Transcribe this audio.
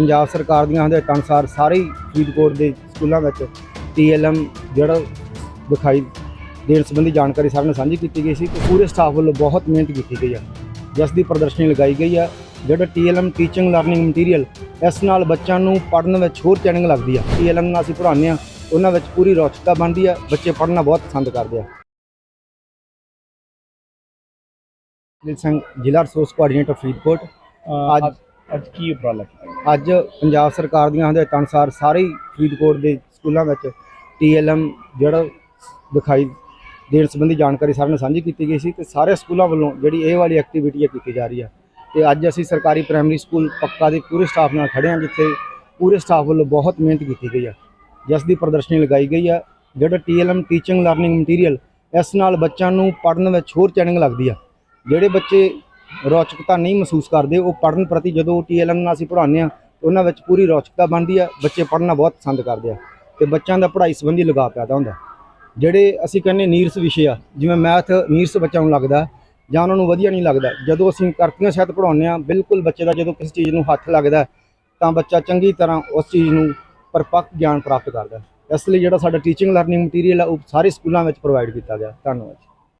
ਪੰਜਾਬ ਸਰਕਾਰ ਦੀਆਂ ਹਦਾਇਤਾਂ ਅਨੁਸਾਰ ਸਾਰੇ ਹੀ ਫਰੀਦਕੋਟ ਦੇ ਸਕੂਲਾਂ ਵਿੱਚ ਟੀਐਲਐਮ ਜਿਹੜਾ ਦਿਖਾਈ ਦੇਣ ਸੰਬੰਧੀ ਜਾਣਕਾਰੀ ਸਾਰਿਆਂ ਨਾਲ ਸਾਂਝੀ ਕੀਤੀ ਗਈ ਸੀ ਤੇ ਪੂਰੇ ਸਟਾਫ ਵੱਲੋਂ ਬਹੁਤ ਮਿਹਨਤ ਕੀਤੀ ਗਈ ਹੈ ਜਿਸ ਦੀ ਪ੍ਰਦਰਸ਼ਨੀ ਲਗਾਈ ਗਈ ਹੈ ਜਿਹੜਾ ਟੀਐਲਐਮ ਟੀਚਿੰਗ ਲਰਨਿੰਗ ਮਟੀਰੀਅਲ ਇਸ ਨਾਲ ਬੱਚਿਆਂ ਨੂੰ ਪੜ੍ਹਨ ਵਿੱਚ ਹੋਰ ਚੈਨਿੰਗ ਲੱਗਦੀ ਆ। ਟੀਐਲਐਮ ਨਾਲ ਅਸੀਂ ਪੜ੍ਹਾਉਂਦੇ ਆ ਉਹਨਾਂ ਵਿੱਚ ਪੂਰੀ ਰੌਚਕਤਾ ਬਣਦੀ ਆ ਬੱਚੇ ਪੜ੍ਹਨਾ ਬਹੁਤ ਪਸੰਦ ਕਰਦੇ ਆ। ਦਿਲ ਸਿੰਘ ਜ਼ਿਲ੍ਹਾ ਰਿਸੋਰਸ ਕੋਆਰਡੀਨੇਟਰ ਫਰੀਦਕੋਟ। ਅੱਜ- ਅੱਜ ਕੀ ਉਪਰਾਲਾ ਅੱਜ ਪੰਜਾਬ ਸਰਕਾਰ ਦੀਆਂ ਹਦਾਇਤਾਂ ਅਨੁਸਾਰ ਸਾਰੇ ਹੀ ਫਰੀਦਕੋਟ ਦੇ ਸਕੂਲਾਂ ਵਿੱਚ ਟੀਐਲਐਮ ਜਿਹੜਾ ਦਿਖਾਈ ਦੇਣ ਸੰਬੰਧੀ ਜਾਣਕਾਰੀ ਸਾਰਿਆਂ ਨਾਲ ਸਾਂਝੀ ਕੀਤੀ ਗਈ ਸੀ ਤੇ ਸਾਰੇ ਸਕੂਲਾਂ ਵੱਲੋਂ ਜਿਹੜੀ ਇਹ ਵਾਲੀ ਐਕਟੀਵਿਟੀ ਹੈ ਕੀਤੀ ਜਾ ਰਹੀ ਹੈ ਤੇ ਅੱਜ ਅਸੀਂ ਸਰਕਾਰੀ ਪ੍ਰਾਇਮਰੀ ਸਕੂਲ ਪੱਕਾ ਦੇ ਪੂਰੇ ਸਟਾਫ ਨਾਲ ਖੜੇ ਹਾਂ, ਜਿੱਥੇ ਪੂਰੇ ਸਟਾਫ ਵੱਲੋਂ ਬਹੁਤ ਮਿਹਨਤ ਕੀਤੀ ਗਈ ਹੈ ਜਿਸ ਦੀ ਪ੍ਰਦਰਸ਼ਨੀ ਲਗਾਈ ਗਈ ਹੈ ਜਿਹੜਾ ਟੀਐਲਐਮ ਟੀਚਿੰਗ ਲਰਨਿੰਗ ਮਟੀਰੀਅਲ ਇਸ ਨਾਲ ਬੱਚਿਆਂ ਨੂੰ ਪੜ੍ਹਨ ਵਿੱਚ ਹੋਰ ਚੈਨਿੰਗ ਲੱਗਦੀ ਆ। ਜਿਹੜੇ ਬੱਚੇ ਰੌਚਕਤਾ ਨਹੀਂ ਮਹਿਸੂਸ ਕਰਦੇ, ਉਹ ਪੜ੍ਹਨ ਪ੍ਰਤੀ ਜਦੋਂ ਟੀਐਲਐਮ ਨਾਲ ਅਸੀਂ ਪੜ੍ਹਾਉਂਦੇ ਆ ਉਹਨਾਂ ਵਿੱਚ ਪੂਰੀ ਰੌਚਕਤਾ ਬਣਦੀ ਆ ਬੱਚੇ ਪੜ੍ਹਨਾ ਬਹੁਤ ਪਸੰਦ ਕਰਦੇ ਆ ਤੇ ਬੱਚਿਆਂ ਦਾ ਪੜ੍ਹਾਈ ਸੰਬੰਧੀ ਲਗਾਅ ਪੈਦਾ ਹੁੰਦਾ। ਜਿਹੜੇ ਅਸੀਂ ਕਹਿੰਦੇ ਨੀਰਸ ਵਿਸ਼ੇ ਆ, ਜਿਵੇਂ ਮੈਥ ਨੀਰਸ ਬੱਚਿਆਂ ਨੂੰ ਲੱਗਦਾ, ਜਾਂ ਉਹਨਾਂ ਨੂੰ ਵਧੀਆ ਨਹੀਂ ਲੱਗਦਾ, ਜਦੋਂ ਅਸੀਂ ਕਰਤੀਆਂ ਸ਼ਾਇਦ ਪੜ੍ਹਾਉਂਦੇ ਆ ਬਿਲਕੁਲ ਬੱਚੇ ਦਾ ਜਦੋਂ ਕਿਸੇ ਚੀਜ਼ ਨੂੰ ਹੱਥ ਲੱਗਦਾ, ਤਾਂ ਬੱਚਾ ਚੰਗੀ ਤਰ੍ਹਾਂ ਉਸ ਚੀਜ਼ ਨੂੰ ਪਰਪੱਕ ਗਿਆਨ ਪ੍ਰਾਪਤ ਕਰਦਾ। ਇਸ ਲਈ ਜਿਹੜਾ ਸਾਡਾ ਟੀਚਿੰਗ ਲਰਨਿੰਗ ਮਟੀਰੀਅਲ ਆ, ਉਹ ਸਾਰੇ ਸਕੂਲਾਂ ਵਿੱਚ ਪ੍ਰੋਵਾਈਡ ਕੀਤਾ ਗਿਆ। ਧੰਨਵਾਦ